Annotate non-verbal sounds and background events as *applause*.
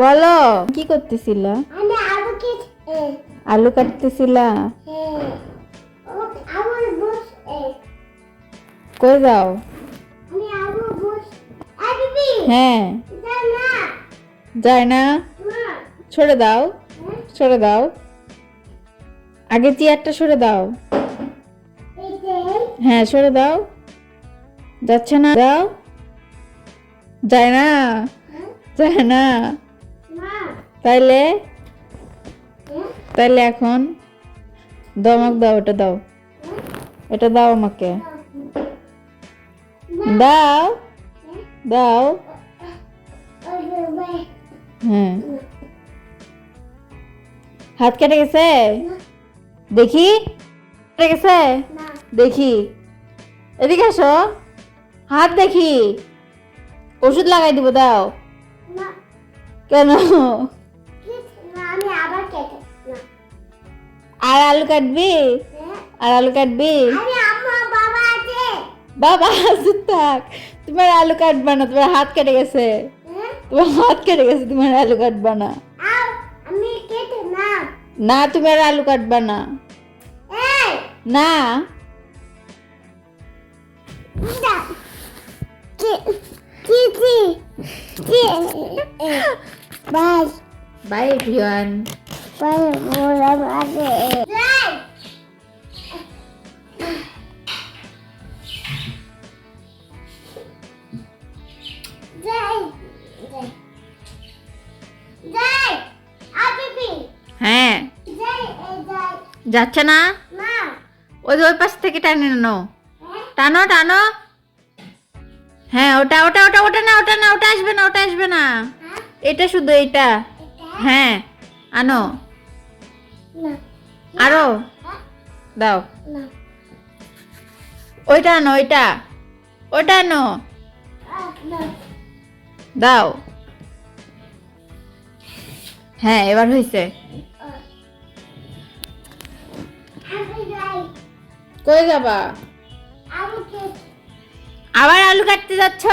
বলো কি করতেছিলা? আমি আলু কেটে আলু কাটতেছিলা? হ্যাঁ কই যাও? হ্যাঁ। যায় না। সরে দাও সরে দাও। আগে চেয়ারটা সরে দাও। হ্যাঁ সরে দাও। যাচ্ছে না? দাও যায় না? যায় না? মা তাইলে তাইলে এখন দাও আমাকে দাও এটা দাও। এটা দাও আমাকে। দাও। দাও। হ্যাঁ। হাত কেটে গেছে? দেখি। কেটে গেছে? দেখি। এদিকে আসো। হাত দেখি। ওষুধ লাগাই দিব দাও। কেন? আর আলু কাটবি? হ্যাঁ। আর আলু কাটবি? বাবা বাবা থাক। তোমার আলু কাটবা না তোমার হাত কেটে গেছে। হ্যাঁ। তোমার হাত কেটে গেছে তোমার আলু কাটবা না। না। না তুমি আর আলু কাটবা না। না। *laughs* বাই। By everyone. হ্যাঁ। যাচ্ছে না? ওই ওই পাশ থেকে টানে হ্যাঁ টানো টানো। হ্যাঁ ওটা ওটা ওটা ওটা না ওটা না ওটা আসবে না ওটা আসবে না। হ্যাঁ। এটা শুধু এটা হ্যাঁ আনো। না আরও? দাও। ওইটা আনো ওইটা। ওটা আনো। দাও। হ্যাঁ এবার হয়েছে কই যাবা? আবার আলু কাটতে যাচ্ছ?